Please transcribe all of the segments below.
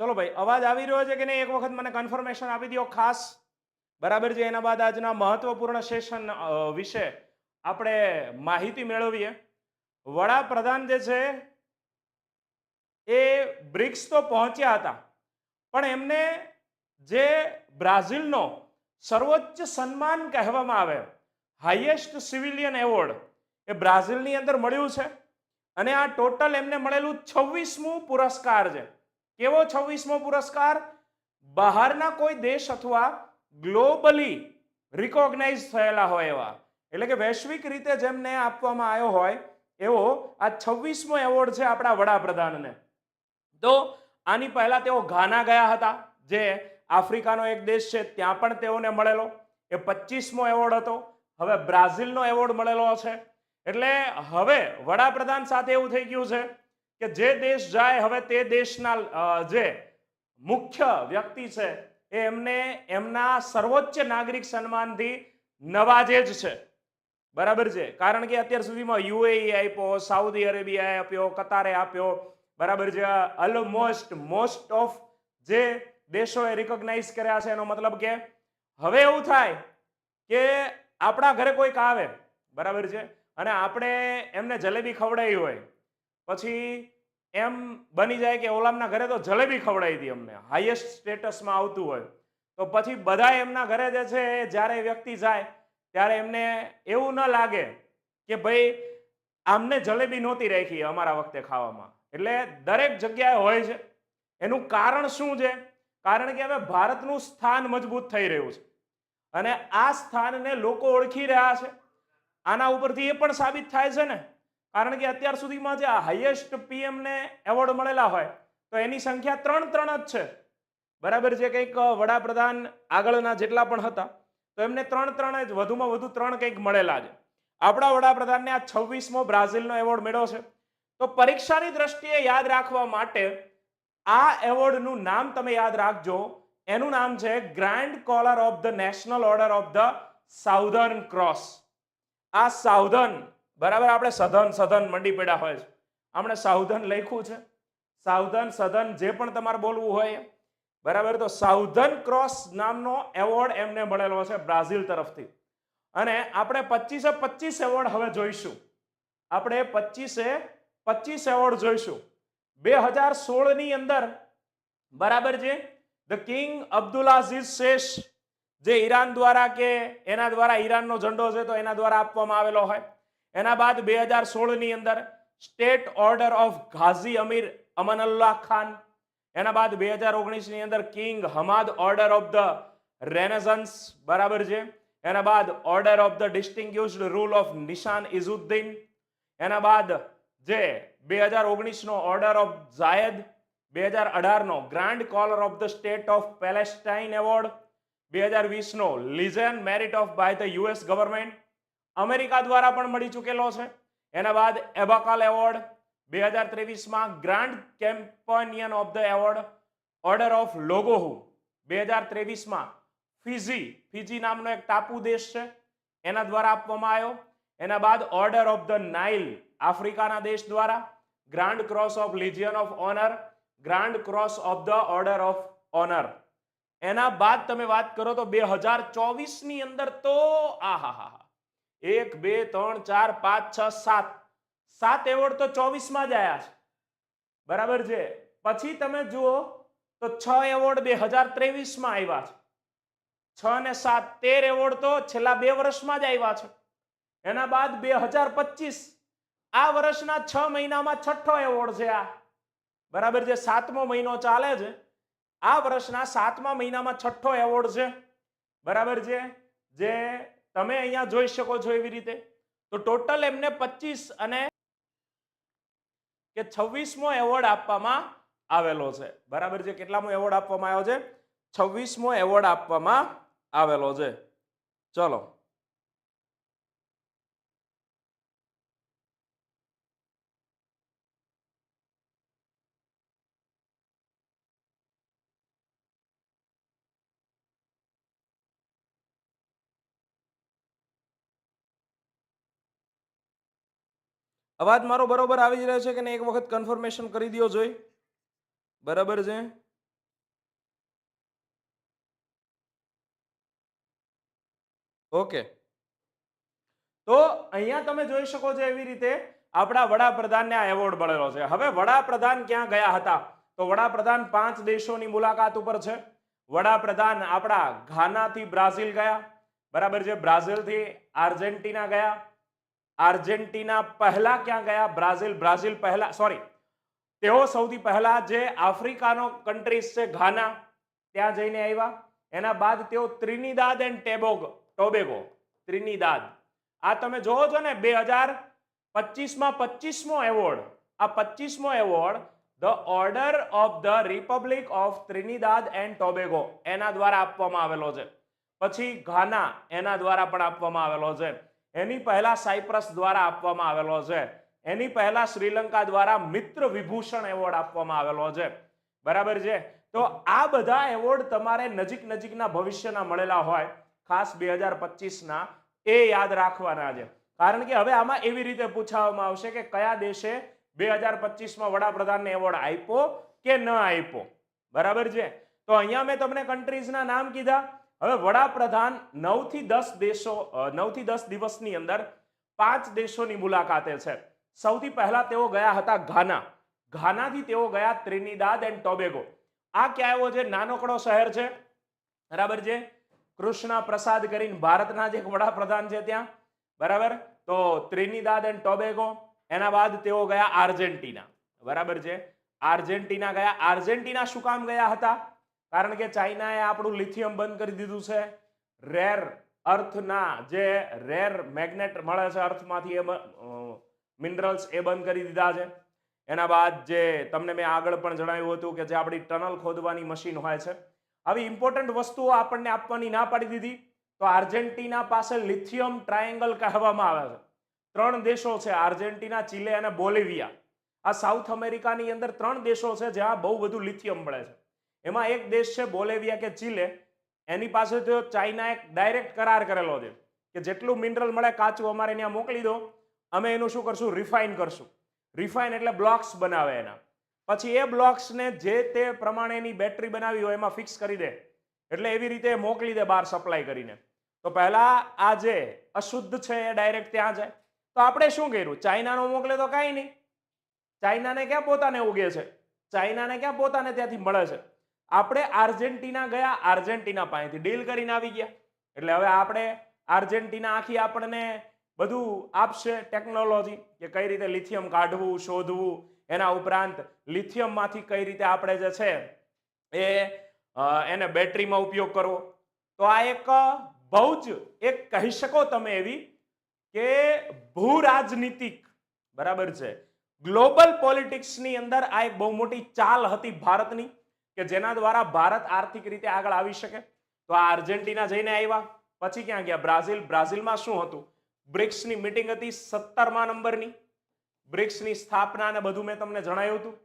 ચલો ભાઈ, અવાજ આવી રહ્યો છે કે નહીં? એક વખત મને કન્ફર્મેશન આપી દો ખાસ. બરાબર છે, એના બાદ આજના મહત્વપૂર્ણ સેશન વિશે આપણે માહિતી મેળવીએ. વડાપ્રધાન જે છે, એ બ્રિક્સ તો પહોંચ્યા હતા. પણ એમને જે બ્રાઝિલનો સર્વોચ્ચ સન્માન કહેવામાં આવે હાઈએસ્ટ સિવિલિયન એવોર્ડ એ બ્રાઝિલની અંદર મળ્યું છે. અને આ ટોટલ એમને મળેલું છવ્વીસમું પુરસ્કાર છે. કેવો છવ્વીસમો પુરસ્કાર? બહારના કોઈ દેશ અથવા ગ્લોબલી રિકોગ્નાઇઝ થયેલા હોય એવા. એટલે કે વૈશ્વિક રીતે જેમને આપવામાં આવ્યો હોય, એવો આ છવ્વીસમો એવોર્ડ છે આપણા વડાપ્રધાનને. તો આની પહેલા તેઓ ઘાના ગયા હતા, જે આફ્રિકાનો એક દેશ છે, ત્યાં પણ તેઓને મળેલો. એ પચીસમો એવોર્ડ હતો. હવે બ્રાઝિલનો એવોર્ડ મળેલો છે. એટલે હવે વડાપ્રધાન સાથે એવું થઈ ગયું છે કે જે દેશ જાય, હવે તે દેશના જે મુખ્ય વ્યક્તિ છે, એ એમને, એમના સર્વોચ્ચ નાગરિક સન્માનથી નવાજે જ છે. બરાબર છે? કારણ કે અત્યાર સુધીમાં યુએઈ આપ્યો, સાઉદી અરેબિયાએ આપ્યો, કતારે આપ્યો, બરાબર છે? ઓલમોસ્ટ મોસ્ટ ઓફ જે દેશોએ રિકોગ્નાઇઝ કર્યા છે, એનો મતલબ કે હવે એવું થાય કે આપણા ઘરે કોઈક આવે, બરાબર છે? અને આપણે એમને જલેબી ખવડાવી હોય પછી એમ બની જાય કે ઓલામના ઘરે તો જલેબી ખવડાવી હતી અમને. હાઈએસ્ટ સ્ટેટસમાં આવતું હોય. તો પછી બધા એમના ઘરે જે છે, જ્યારે વ્યક્તિ જાય, ત્યારે એમને એવું ન લાગે કે ભાઈ આમને જલેબી નહોતી રાખી અમારા વખતે ખાવામાં. એટલે દરેક જગ્યાએ હોય છે. એનું કારણ શું છે? કારણ કે હવે ભારતનું સ્થાન મજબૂત થઈ રહ્યું છે. અને આ સ્થાનને લોકો ઓળખી રહ્યા છે. આના ઉપરથી એ પણ સાબિત થાય છે ને? કારણ કે અત્યાર સુધીમાં જે હાઈએસ્ટ પીએમ ને એવોર્ડ મળેલા હોય, તો એની સંખ્યા ત્રણ ત્રણ જ છે. બરાબર જે કંઈક વડાપ્રધાન આગળના જેટલા પણ હતા, તો એમને ત્રણ ત્રણ જ, વધુમાં વધુ ત્રણ કંઈક મળેલા છે. આપણા વડાપ્રધાનને આ છવ્વીસમો બ્રાઝિલનો એવોર્ડ મેળવ્યો છે. તો પરીક્ષાની દ્રષ્ટિએ યાદ રાખવા માટે આ એવોર્ડનું નામ તમે યાદ રાખજો. એનું નામ છે grand collar of the national order of the southern cross આ સાઉધર્ન બરાબર? આપણે સધન સધન મંડી પડ્યા હોય છે. આપણે સાઉધર્ન લખ્યું છે. સાવધન, સધન જે પણ તમારે બોલવું હોય બરાબર? તો સાવધન ક્રોસ નામનો એવોર્ડ એમને મળેલો છે બ્રાઝિલ તરફથી. અને આપણે પચીસે પચીસ એવોર્ડ હવે જોઈશું. આપણે પચીસે પચીસ એવોર્ડ જોઈશું. બે હજાર સોળની અંદર, બરાબર છે? ધ કિંગ અબ્દુલ અઝીઝ શેષ જે ઈરાન દ્વારા કે એના દ્વારા ઈરાનનો ઝંડો છે તો એના દ્વારા આપવામાં આવેલો હોય. એના બાદ બે હજાર સોળની અંદર state order of Ghazi Amir Amanullah Khan, એના બાદ બે હજાર ઓગણીસની અંદર king Hamad order of the renaissance, બરાબર છે? એના બાદ order of the distinguished rule of Nishan Izzuddeen, એના બાદ જે બે હજાર ઓગણીસનો ઓર્ડર ઓફ ઝાયદ, બે હજાર અઢારનો grand collar of the state of Palestine award, બે હજાર વીસનો legion merit of by the US government America દ્વારા પણ મળી ચૂકેલો છે. એના બાદ એબાકાલ એવોર્ડ બે હજાર ત્રેવીસમાં grand companion of the award order of Logohu બે હજાર ત્રેવીસમાં ફિઝી ફિજી નામનો એક ટાપુ દેશ છે. એના દ્વારા આપવામાં આવ્યો. એના બાદ ઓર્ડર ઓફ ધ નાઇલ આફ્રિકાના દેશ દ્વારા grand cross of legion of honour, grand cross of the order of honour. એના બાદ તમે વાત કરો તો બે હજાર ચોવીસની અંદર તો આહાહા એક, બે, ત્રણ, ચાર, પાંચ, છ, સાત. સાત એવોર્ડ તો ચોવીસમાં જ આયા છે. બરાબર છે? પછી તમે જુઓ તો છ એવોર્ડ બે હજાર ત્રેવીસમાં આવ્યા છે. છ ને સાત તેર એવોર્ડ તો છેલ્લા બે વર્ષમાં જ આવ્યા છે. એના બાદ બે હજાર પચીસ. આ વર્ષના છ મહિનામાં છઠ્ઠો એવોર્ડ છે આ. બરાબર છે? સાતમો મહિનો ચાલે છે. આ વર્ષના સાતમા મહિનામાં છઠ્ઠો એવોર્ડ છે. બરાબર છે? જે તમે અહીંયા જોઈ શકો છો એવી રીતે. તો ટોટલ એમને પચીસ અને કે છવ્વીસમો એવોર્ડ આપવામાં આવેલો છે. બરાબર છે? કેટલામો એવોર્ડ આપવામાં આવ્યો છે? છવ્વીસમો એવોર્ડ આપવામાં આવેલો છે. ચલો. અવાજ મારો બરોબર આવી જ રહ્યો છે કે નહીં? એક વખત કન્ફર્મેશન કરી દો જોઈ. બરાબર છે? ઓકે. તો અહીંયા તમે જોઈ શકો છો એવી રીતે આપણા વડાપ્રધાનને આ એવોર્ડ મળેલો છે. હવે વડાપ્રધાન ક્યાં ગયા હતા? તો વડાપ્રધાન પાંચ દેશોની મુલાકાત ઉપર છે. વડાપ્રધાન આપણા ઘાનાથી બ્રાઝિલ ગયા. બરાબર છે? બ્રાઝિલથી આર્જેન્ટિના ગયા. આર્જેન્ટિના પહેલા ક્યાં ગયા? બ્રાઝિલ. બ્રાઝિલ પહેલા સોરી તેઓ સૌથી પહેલા જે આફ્રિકાનો કન્ટ્રીઝ છે, ઘાના, ત્યાં જઈને આવ્યા. એના બાદ તેઓ ત્રિનિદાદ એન્ડ ટેબોગ, ટોબેગો. ત્રિનિદાદ. આ તમે જોવો છો ને, બે હજાર પચીસમાં પચીસમો એવોર્ડ. આ પચીસમો award the order of the republic of Trinidad and Tobago. એના દ્વારા આપવામાં આવેલો છે. પછી ઘાના, એના દ્વારા પણ આપવામાં આવેલો છે. એની પહેલા સાયપ્રસ દ્વારા આપવામાં આવેલો છે. એની પહેલા શ્રીલંકા દ્વારા મિત્ર વિભૂષણ એવોર્ડ આપવામાં આવેલો છે. બરાબર છે? તો આ બધા એવોર્ડ તમારે નજીક નજીકના ભવિષ્યના મળેલા હોય. ખાસ બે હજાર પચીસના, એ યાદ રાખવાના છે. કારણ કે હવે આમાં એવી રીતે પૂછવામાં આવશે કે કયા દેશે બે હજાર પચીસમાં વડાપ્રધાનને એવોર્ડ આપ્યો કે ન આપ્યો? બરાબર છે? તો અહીંયા મેં તમને કન્ટ્રીઝના નામ કીધા. હવે વડાપ્રધાન નવથી દસ દેશો નવથી દસ દિવસની અંદર પાંચ દેશોની મુલાકાતે છે. સૌથી પહેલા તેઓ ગયા હતા ઘાના. ઘાનાથી તેઓ ગયા ત્રિનિદાદ એન્ડ ટોબેગો. આ ક્યાં એવો છે? નાનકડો શહેર છે. બરાબર છે? કૃષ્ણા પ્રસાદ કરીને ભારતના જે વડાપ્રધાન છે ત્યાં. બરાબર? તો ત્રિનિદાદ એન્ડ ટોબેગો, એના બાદ તેઓ ગયા આર્જેન્ટિના. બરાબર છે? આર્જેન્ટિના ગયા. આર્જેન્ટિના શું કામ ગયા હતા? કારણ કે ચાઇનાએ આપણું લિથિયમ બંધ કરી દીધું છે. રેર અર્થના જે રેર મેગ્નેટ મળે છે અર્થમાંથી એ મિનરલ્સ એ બંધ કરી દીધા છે. એના બાદ જે તમને મેં આગળ પણ જણાવ્યું હતું કે જે આપણી ટનલ ખોદવાની મશીન હોય છે. આવી ઇમ્પોર્ટન્ટ વસ્તુઓ આપણને આપવાની ના પાડી દીધી તો આર્જેન્ટિના પાસે લિથિયમ ટ્રાયેંગલ કહેવામાં આવે છે. ત્રણ દેશો છે, આર્જેન્ટિના, ચીલે અને બોલિવિયા. આ સાઉથ અમેરિકાની અંદર ત્રણ દેશો છે જ્યાં બહુ બધું લિથિયમ મળે છે. એમાં એક દેશ છે બોલેવિયા કે ચીલે. એની પાસે તો ચાઇનાએ ડાયરેક્ટ કરાર કરેલો છે કે જેટલું મિનરલ મળે કાચું અમારે ત્યાં મોકલી દો. અમે એનું શું કરશું? રિફાઇન કરશું. રિફાઇન એટલે બ્લોક્સ બનાવે એના. પછી એ બ્લોક્સને જે તે પ્રમાણેની બેટરી બનાવી હોય એમાં ફિક્સ કરી દે. એટલે એવી રીતે મોકલી દે બહાર સપ્લાય કરીને. તો પહેલા આ જે અશુદ્ધ છે એ ડાયરેક્ટ ત્યાં જાય. તો આપણે શું કર્યું? ચાઇનાનો મોકલે તો કાંઈ નહીં. ચાઇનાને ક્યાં પોતાને ઉગે છે? ચાઇનાને ક્યાં પોતાને ત્યાંથી મળે છે? આપણે આર્જેન્ટિના ગયા, આર્જેન્ટિના પાસેથી ડીલ કરીને આવી ગયા. એટલે હવે આપણે આર્જેન્ટિના આખી આપણને બધું આપશે ટેકનોલોજી કે કઈ રીતે લિથિયમ કાઢવું, શોધવું, એના ઉપરાંત લિથિયમમાંથી કઈ રીતે આપણે જે છે એ એને બેટરીમાં ઉપયોગ કરવો. તો આ એક બહુ જ એક કહી શકો તમે એવી કે ભૂ રાજનીતિક બરાબર છે, ગ્લોબલ પોલિટિક્સની અંદર આ એક બહુ મોટી ચાલ હતી ભારતની. કે જેના દ્વારા ભારત આર્થિક રીતે આગળ આવી શકે? તો આ આર્જેન્ટિના જઈને આવ્યા. પછી ક્યાં ગયા? બ્રાઝિલ. બ્રાઝિલમાં શું હતું? બ્રિક્સની મિટિંગ હતી સત્તરમા નંબરની. બ્રિક્સની સ્થાપના ને બધું મેં તમને જણાવ્યું હતું.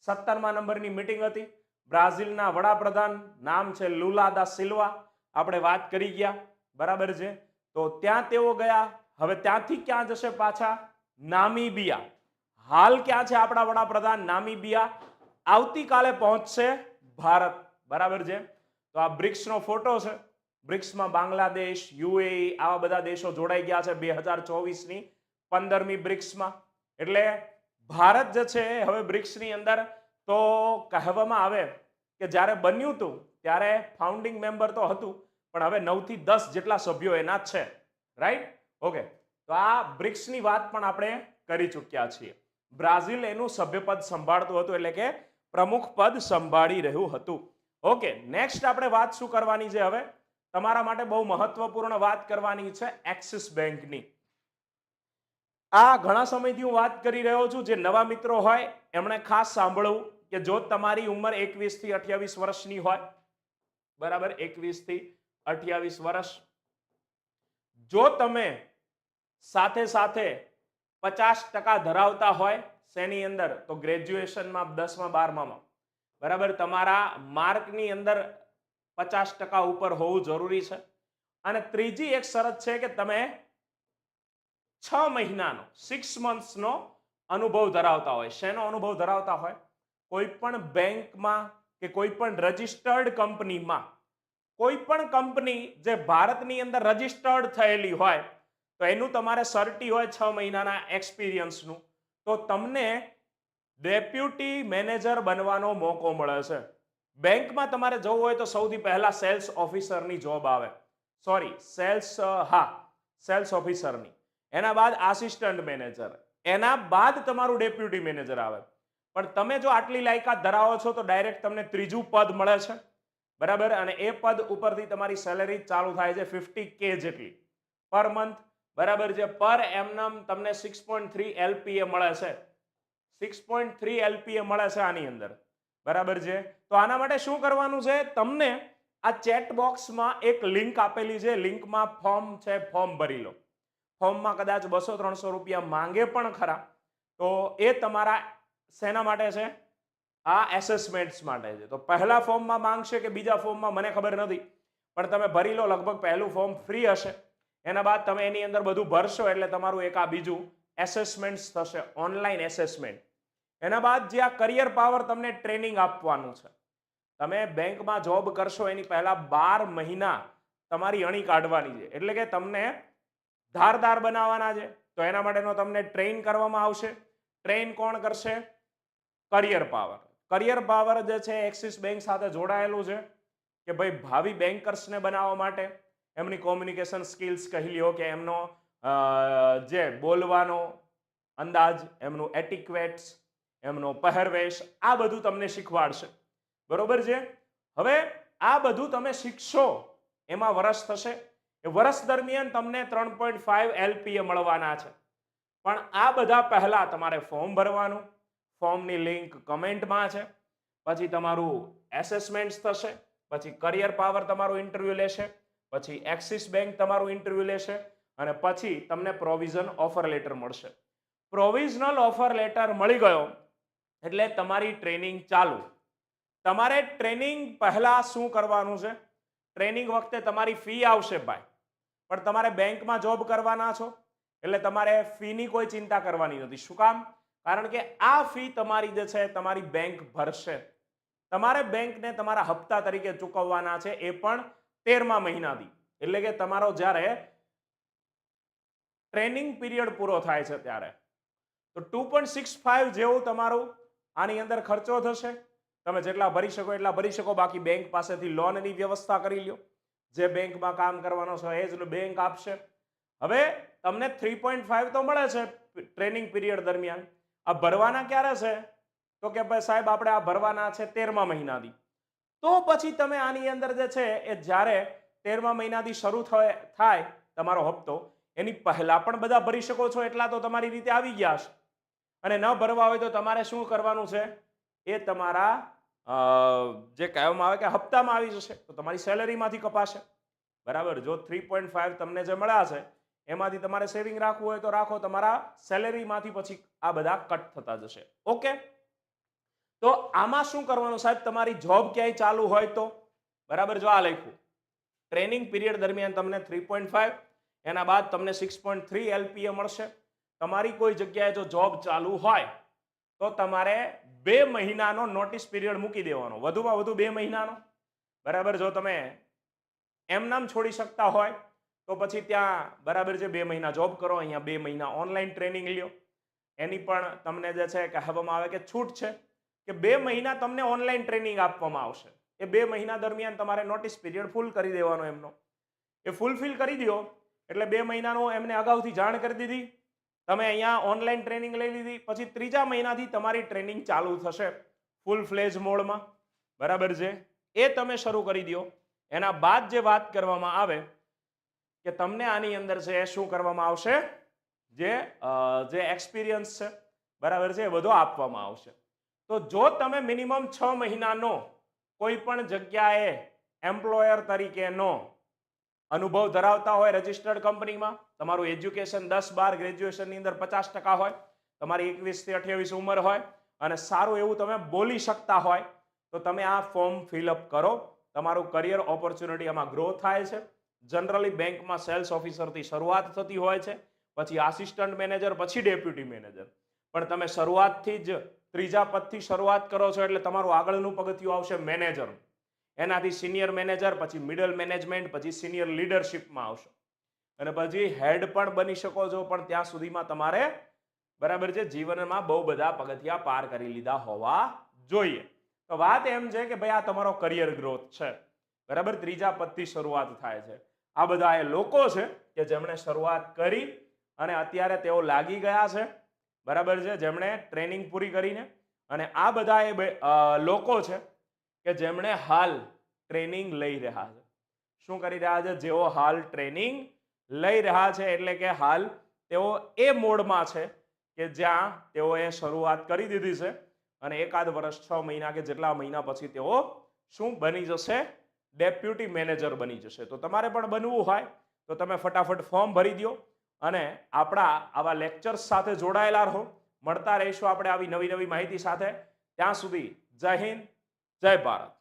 સત્તરમા નંબરની મિટિંગ હતી. બ્રાઝિલના વડાપ્રધાન નામ છે લુલા દા સિલ્વા. આપણે વાત કરી ગયા. બરાબર છે? તો ત્યાં તેઓ ગયા. હવે ત્યાંથી ક્યાં જશે પાછા? નામીબિયા. હાલ ક્યાં છે આપણા વડાપ્રધાન? નામીબિયા. આવતીકાલે પહોંચશે ભારત, બરાબર છે? તો આ બ્રિક્સનો ફોટો છે. બ્રિક્સમાં બાંગ્લાદેશ, યુએઈ આવા બધા દેશો જોડાઈ ગયા છે બે હજાર ચોવીસની પંદરમી બ્રિક્સમાં. એટલે ભારત જે છે, હવે બ્રિક્સની અંદર તો કહેવામાં આવે કે જ્યારે બન્યું હતું, ત્યારે ફાઉન્ડિંગ મેમ્બર તો હતું, પણ હવે નવથી દસ જેટલા સભ્યો એના છે. રાઈટ ઓકે તો આ બ્રિક્સની વાત પણ આપણે કરી ચૂક્યા છીએ. બ્રાઝિલ એનું સભ્યપદ સંભાળતું હતું એટલે કે પ્રમુખ પદ સંભાળી રહ્યું હતું. ઓકે નેક્સ્ટ આપણે વાત શું કરવાની છે હવે? તમારા માટે બહુ મહત્વપૂર્ણ વાત કરવાની છે એક્સિસ બેંકની. આ ઘણા સમયથી હું વાત કરી રહ્યો છું, જે નવા મિત્રો હોય, એમણે ખાસ સાંભળવું કે જો તમારી ઉંમર એકવીસથી અઠ્યાવીસ વર્ષની હોય, બરાબર, એકવીસથી અઠ્યાવીસ વર્ષ, જો તમે સાથે સાથે પચાસ ટકા ધરાવતા હોય શેની અંદર? તો ગ્રેજ્યુએશનમાં દસમા, બારમામાં. બરાબર? તમારા માર્કની અંદર પચાસ ટકા ઉપર હોવું જરૂરી છે. અને ત્રીજી એક શરત છે કે તમે છ મહિનાનો સિક્સ મંથ્સનો અનુભવ ધરાવતા હોય. શેનો અનુભવ ધરાવતા હોય? કોઈ પણ બેંકમાં કે કોઈ પણ રજિસ્ટર્ડ કંપનીમાં. કોઈ પણ કંપની જે ભારતની અંદર રજિસ્ટર્ડ થયેલી હોય, તો એનું તમારે સર્ટી હોય છ મહિનાના એક્સપિરિયન્સનું. તો તમને ડેપ્યુટી મેનેજર બનવાનો મોકો મળે છે. બેંકમાં તમારે જવું હોય તો સૌથી પહેલા સેલ્સ ઓફિસરની જોબ આવે. સોરી, સેલ્સ, હા, સેલ્સ ઓફિસરની. એના બાદ આસિસ્ટન્ટ મેનેજર. એના બાદ તમારું ડેપ્યુટી મેનેજર આવે. પણ તમે જો આટલી લાયકાત ધરાવો છો તો ડાયરેક્ટ તમને ત્રીજું પદ મળે છે. બરાબર? અને એ પદ ઉપરથી તમારી સેલેરી ચાલુ થાય છે ફિફ્ટી કે જેટલી. પર મંથ બરાબર છે. પર એમનમ તમને સિક્સ પોઈન્ટ થ્રી એલપીએ મળે છે. સિક્સ પોઈન્ટ થ્રી એલપીએ મળે છે આની અંદર. બરાબર છે? તો આના માટે શું કરવાનું છે? તમને આ ચેટ બોક્સમાં એક લિંક આપેલી છે. લિંકમાં ફોર્મ છે ફોર્મ ભરી લો. ફોર્મમાં કદાચ બસો ત્રણસો રૂપિયા માંગે પણ ખરા. તો એ તમારા શેના માટે છે? આ એસેસમેન્ટ્સ માટે છે. તો પહેલા ફોર્મમાં માંગશે કે બીજા ફોર્મમાં? મને ખબર નથી. પણ તમે ભરી લો. લગભગ પહેલું ફોર્મ ફ્રી હશે. એના બાદ તમે એની અંદર બધું ભરશો એટલે તમારું એક આ બીજું એસેસમેન્ટ્સ થશે ઓનલાઈન એસેસમેન્ટ એના બાદ જે આ કરિયર પાવર તમને ટ્રેનિંગ આપવાનું છે. તમે બેંકમાં જોબ કરશો એની પહેલા બાર મહિના તમારી અણી કાઢવાની છે. એટલે કે તમને ધારદાર બનાવવાના છે. તો એના માટેનો તમને ટ્રેન કરવામાં આવશે. ટ્રેન કોણ કરશે? કરિયર પાવર કરિયર પાવર જે છે એક્સિસ બેંક સાથે જોડાયેલું છે કે ભાઈ ભાવિ બેન્કર્સને બનાવવા માટે એમની કોમ્યુનિકેશન સ્કિલ્સ કહી લ્યો કે એમનો જે બોલવાનો અંદાજ, એમનું એટિક્વેટ્સ એમનો પહેરવેશ, આ બધું તમને શીખવાડશે. બરોબર છે? હવે આ બધું તમે શીખશો, એમાં વરસ થશે. એ વરસ દરમિયાન તમને ત્રણ પોઈન્ટ ફાઈવ એલપીએ મળવાના છે. પણ આ બધા પહેલાં તમારે ફોર્મ ભરવાનું ફોર્મની લિંક કમેન્ટમાં છે. પછી તમારું એસેસમેન્ટ્સ થશે, પછી કરિયર પાવર તમારું ઇન્ટરવ્યૂ લેશે. પછી એક્સિસ બેંક તમારું ઇન્ટરવ્યુ લેશે અને પછી તમને પ્રોવિઝન ઓફર લેટર મળશે. પ્રોવિઝનલ ઓફર લેટર મળી ગયો એટલે તમારી ટ્રેનિંગ ચાલુ. તમારે ટ્રેનિંગ પહેલાં શું કરવાનું છે? ટ્રેનિંગ વખતે તમારી ફી આવશે ભાઈ. પણ તમારે બેંકમાં જોબ કરવાના છો એટલે તમારે ફીની કોઈ ચિંતા કરવાની નથી. શું કામ? કારણ કે આ ફી તમારી જે છે, તમારી બેંક ભરશે. તમારે બેંકને તમારા હપ્તા તરીકે ચૂકવવાના છે. એ પણ તેરમા મહિનાથી. એટલે કે તમારો જ્યારે ટ્રેનિંગ પીરિયડ પૂરો થાય છે ત્યારે. તો ટુ પોઈન્ટ સિક્સ ફાઈવ જેવું તમારું આની અંદર ખર્ચો થશે. તમે જેટલા ભરી શકો એટલા ભરી શકો. બાકી બેંક પાસેથી લોનની વ્યવસ્થા કરી લ્યો. જે બેંકમાં કામ કરવાનો છો એ જ બેંક આપશે. હવે તમને થ્રી પોઈન્ટ ફાઈવ તો મળે છે ટ્રેનિંગ પીરિયડ દરમિયાન. આ ભરવાના ક્યારે છે? તો કે ભાઈ સાહેબ, આપણે આ ભરવાના છે તેરમા મહિનાથી. તો પછી તમે આની અંદર જે છે એ જ્યારે તેરમા મહિનાથી શરૂ થાય તમારો હપ્તો, એની પહેલા પણ બધા ભરી શકો છો, એટલા તો તમારી રીતે આવી ગયા છે. અને ન ભરવા હોય તો તમારે શું કરવાનું છે? એ તમારા જે કહેવામાં આવે કે હપ્તામાં આવી જશે, તો તમારી સેલેરીમાંથી કપાશે. બરાબર? જો થ્રી પોઈન્ટ ફાઈવ તમને જે મળ્યા છે, એમાંથી તમારે સેવિંગ રાખવું હોય તો રાખો, તમારા સેલેરીમાંથી પછી આ બધા કટ થતા જશે. ઓકે? તો આમાં શું કરવાનું સાહેબ? તમારી જોબ ક્યાંય ચાલુ હોય તો? બરાબર? જો આ લખ્યું. ટ્રેનિંગ પીરિયડ દરમિયાન તમને થ્રી પોઈન્ટ ફાઈવ એના બાદ તમને સિક્સ પોઈન્ટ થ્રી એલપીએ મળશે. તમારી કોઈ જગ્યાએ જો જોબ ચાલુ હોય, તો તમારે બે મહિનાનો નોટિસ પીરિયડ મૂકી દેવાનો. વધુમાં વધુ બે મહિનાનો. બરાબર? જો તમે એમ નામ છોડી શકતા હોય, તો પછી ત્યાં બરાબર છે બે મહિના જોબ કરો, અહીંયા બે મહિના ઓનલાઈન ટ્રેનિંગ લ્યો. એની પણ તમને જે છે કહેવામાં આવે કે છૂટ છે. કે બે મહિના તમને ઓનલાઈન ટ્રેનિંગ આપવામાં આવશે. એ બે મહિના દરમિયાન તમારે નોટિસ પીરિયડ ફૂલ કરી દેવાનો એમનો. એ ફૂલફિલ કરી દો એટલે બે મહિનાનો એમને અગાઉથી જાણ કરી દીધી. તમે અહીંયા ઓનલાઈન ટ્રેનિંગ લઈ લીધી. પછી ત્રીજા મહિનાથી તમારી ટ્રેનિંગ ચાલુ થશે. ફૂલ ફ્લેજ મોડમાં. બરાબર છે? એ તમે શરૂ કરી દો એના બાદ જે વાત કરવામાં આવે, કે તમને આની અંદર છે શું કરવામાં આવશે, જે જે એક્સપિરિયન્સ છે, બરાબર છે, એ બધો આપવામાં આવશે. તો જો તમે મિનિમમ છ મહિનાનો કોઈ પણ જગ્યાએ એમ્પ્લોયર તરીકેનો અનુભવ ધરાવતા હોય રજિસ્ટર્ડ કંપનીમાં તમારું એજ્યુકેશન દસ બાર ગ્રેજ્યુએશનની અંદર પચાસ ટકા હોય, તમારી એકવીસથી અઠ્યાવીસ ઉંમર હોય અને સારું એવું તમે બોલી શકતા હોય, તો તમે આ ફોર્મ ફિલઅપ કરો. તમારું કરિયર ઓપોર્ચ્યુનિટી આમાં ગ્રો થાય છે. જનરલી બેંકમાં સેલ્સ ઓફિસરથી શરૂઆત થતી હોય છે, પછી આસિસ્ટન્ટ મેનેજર પછી ડેપ્યુટી મેનેજર પણ તમે શરૂઆતથી જ ત્રીજા પદથી શરૂઆત કરો છો એટલે તમારું આગળનું પગથિયું આવશે મેનેજર. એનાથી સિનિયર મેનેજર, પછી મિડલ મેનેજમેન્ટ, પછી સિનિયર લીડરશિપમાં આવશો. અને પછી હેડ પણ બની શકો છો, પણ ત્યાં સુધીમાં તમારે બરાબર છે, જીવનમાં બહુ બધા પગથિયા પાર કરી લીધા હોવા જોઈએ. તો વાત એમ છે કે ભાઈ આ તમારો કરિયર ગ્રોથ છે. બરાબર? ત્રીજા પદથી શરૂઆત થાય છે. આ બધા એ લોકો છે કે જેમણે શરૂઆત કરી અને અત્યારે તેઓ લાગી ગયા છે. બરાબર છે? જેમણે ટ્રેનિંગ પૂરી કરીને અને આ બધા એ લોકો છે કે જેમણે હાલ ટ્રેનિંગ લઈ રહ્યા છે. શું કરી રહ્યા છે? જેઓ હાલ ટ્રેનિંગ લઈ રહ્યા છે એટલે કે હાલ તેઓ એ મોડમાં છે કે જ્યાં તેઓએ શરૂઆત કરી દીધી છે અને એકાદ વર્ષ, છ મહિના કે જેટલા મહિના પછી તેઓ શું બની જશે? ડેપ્યુટી મેનેજર બની જશે. તો તમારે પણ બનવું હોય તો તમે ફટાફટ ફોર્મ ભરી દો અને આપણા આવા લેક્ચર્સ સાથે જોડાયેલા રહો. મળતા રહીશું આપણે આવી નવી નવી માહિતી સાથે. ત્યાં સુધી જય હિન્દ, જય ભારત.